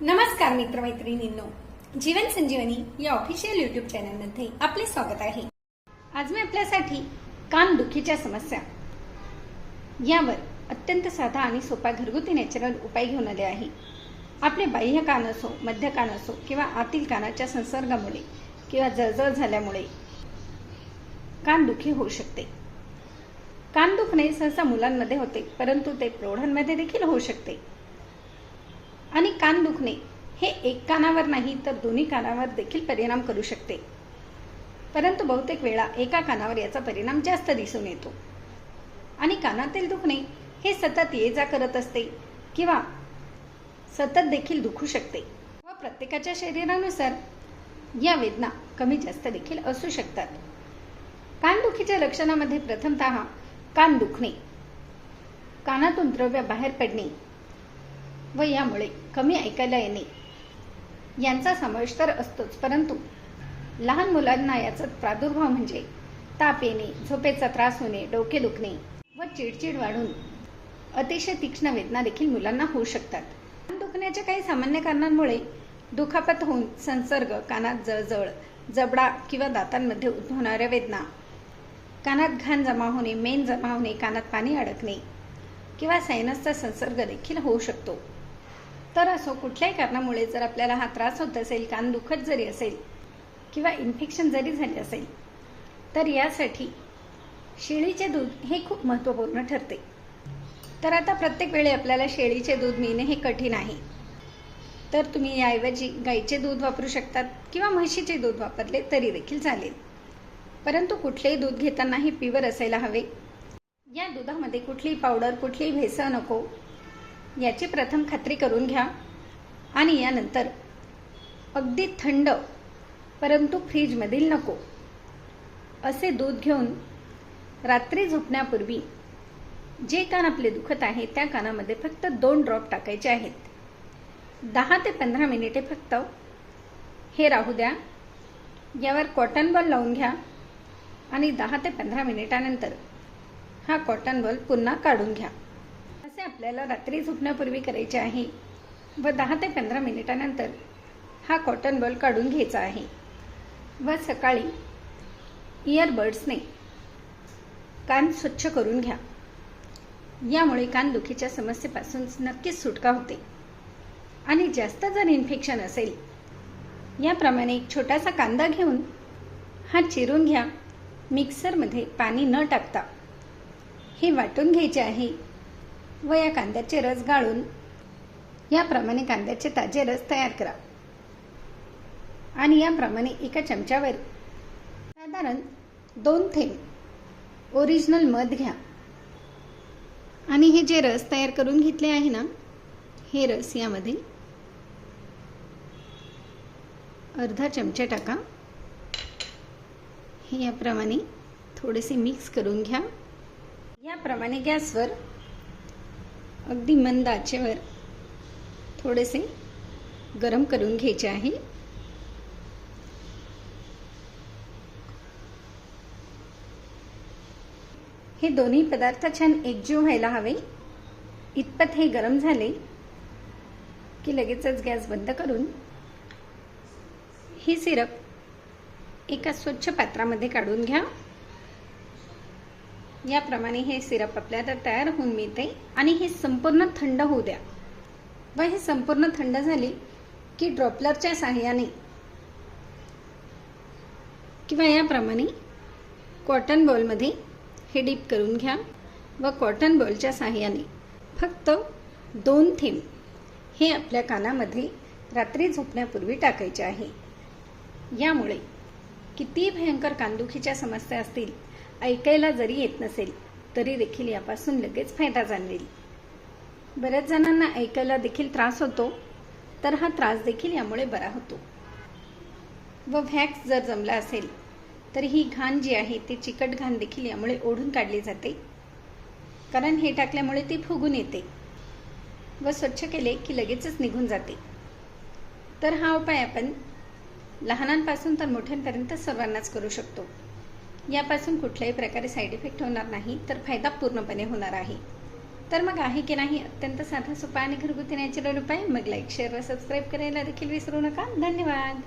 नमस्कार मित्रमैत्रिणींनो. जीवन संजीवनी या official YouTube चॅनलमध्ये आपले स्वागत आहे. आज मी आपल्यासाठी कान दुखीच्या समस्या यावर अत्यंत साधा आणि सोपा घरगुती नॅचरल उपाय घेऊन आले आहे. आपले बाह्य कान असो मध्य कान असो किंवा आतील कानाच्या संसर्गामुळे किंवा जळजळ झाल्यामुळे कान दुखी होऊ शकते. कान दुखणे सहसा मुलांमध्ये होते परंतु ते प्रौढांमध्ये देखील होऊ शकते. आणि कान दुखणे हे एक कानावर नाही तर दोन्ही कानावर देखील परिणाम करू शकते. परंतु बहुतेक वेळा एका कानावर याचा परिणाम जास्त दिसून येतो. आणि कानातील दुखणे हे सतत ये जा करत असते किंवा सतत देखील दुखू शकते. व प्रत्येकाच्या शरीरानुसार या वेदना कमी जास्त देखील असू शकतात. कानदुखीच्या लक्षणामध्ये प्रथमतः कान दुखणे. कानातून द्रव्य बाहेर पडणे. व यामुळे कमी ऐकायला येणे यांचा समावेश तर असतोच परंतु लहान मुलांना याचा प्रादुर्भाव म्हणजे ताप येणे झोपेचा त्रास होणे डोके दुखणे व चिडचिड वाढून अतिशय तीक्ष्ण वेदना देखील मुलांना होऊ शकतात. कान दुखण्याच्या काही सामान्य कारणांमुळे दुखापत होऊन संसर्ग कानात जळजळ जबडा किंवा दातांमध्ये उद्भवणाऱ्या वेदना कानात घाण जमा होणे मेन जमा होणे कानात पाणी अडकणे किंवा सायनसचा संसर्ग देखील होऊ शकतो. तर असो कुठल्याही कारणामुळे जर आपल्याला हा त्रास होत असेल कान दुखत जरी असेल किंवा इन्फेक्शन जरी झाले असेल तर यासाठी शेळीचे दूध हे खूप महत्त्वपूर्ण ठरते. तर आता प्रत्येक वेळी आपल्याला शेळीचे दूध मिळणे हे कठीण आहे. तर तुम्ही याऐवजी गाईचे दूध वापरू शकतात किंवा म्हशीचे दूध वापरले तरी देखील चालेल. परंतु कुठलेही दूध घेतानाही प्युअर असायला हवे. या दुधामध्ये कुठलीही पावडर कुठलीही भेसळ नको. याची प्रथम खात्री करून घ्या. आणि यानंतर अगदी थंड परंतु फ्रीजमधील नको. असे दूध घेऊन रात्री झोपण्यापूर्वी जे कान आपले दुखत आहे त्या कानामध्ये फक्त दोन ड्रॉप टाकायचे आहेत. दहा ते पंधरा मिनिटे फक्त. हे राहू द्या. यावर कॉटन बॉल लावून घ्या. आणि दहा ते पंधरा मिनिटानंतर हा कॉटन बॉल पुन्हा काढून घ्या. आपल्याला रात्री झोपण्यापूर्वी करायचे आहे. व दहा ते पंधरा मिनिटानंतर हा कॉटन बॉल काढून घ्यायचा आहे. व सकाळी इयरबड्सने कान स्वच्छ करून घ्या. यामुळे कानदुखीच्या समस्येपासून नक्कीच सुटका होते. आणि जास्त जर इन्फेक्शन असेल याप्रमाणे एक छोटासा कांदा घेऊन हा चिरून घ्या. मिक्सरमध्ये पाणी न टाकता हे वाटून घ्यायचे आहे. व या कांद्याचे रस गाळून याप्रमाणे कांद्याचे ताजे रस तयार करा. आणि याप्रमाणे एका चमच्यावर साधारण दोन थेंब ओरिजिनल मध घ्या. आणि हे जे रस तयार करून घेतले आहे ना हे रस यामध्ये अर्धा चमचा टाका. हे याप्रमाणे थोडेसे मिक्स करून घ्या. याप्रमाणे गॅसवर अगदी मंद आचेवर थोडेसे गरम करून घ्यायचे आहे. हे दोन्ही पदार्थ छान एकजीव व्हायला हवे. इतपत हे गरम झाले की लगेचच गॅस बंद करून ही सिरप एका स्वच्छ पात्रामध्ये काढून घ्या. याप्रमाणे हे सिरप आपल्याला तयार होऊन मिळते आणि हे संपूर्ण थंड होऊ द्या. व हे संपूर्ण थंड झाले की ड्रॉपलरच्या साहाय्याने किंवा याप्रमाणे कॉटन बॉलमध्ये हे डीप करून घ्या व कॉटन बॉलच्या साहाय्याने फक्त दोन थेंब हे आपल्या कानामध्ये रात्री झोपण्यापूर्वी टाकायचे आहे. यामुळे किती भयंकर कानदुखीच्या समस्या असतील ऐकायला जरी येत नसेल तरी देखील यापासून लगेच फायदा जाणवेल. बऱ्याच जणांना ऐकायला देखील त्रास होतो तर हा त्रास देखील यामुळे बरा होतो. व व्हॅक्स जर जमला असेल तर ही घाण जी आहे ती चिकट घाण देखील यामुळे ओढून काढली जाते. कारण हे टाकल्यामुळे ती फुगून येते. व स्वच्छ केले की लगेचच निघून जाते. तर हा उपाय आपण लहानांपासून तर मोठ्यांपर्यंत सर्वांनाच करू शकतो. यापासून कुठल्याही प्रकारे साईड इफेक्ट होणार नाही तर फायदा पूर्णपणे होणार आहे. तर मग आहे की नाही? अत्यंत साधा सोपा आणि घरगुती नॅचरल उपाय. मग लाईक शेअर व सबस्क्राईब करायला देखील विसरू नका. धन्यवाद.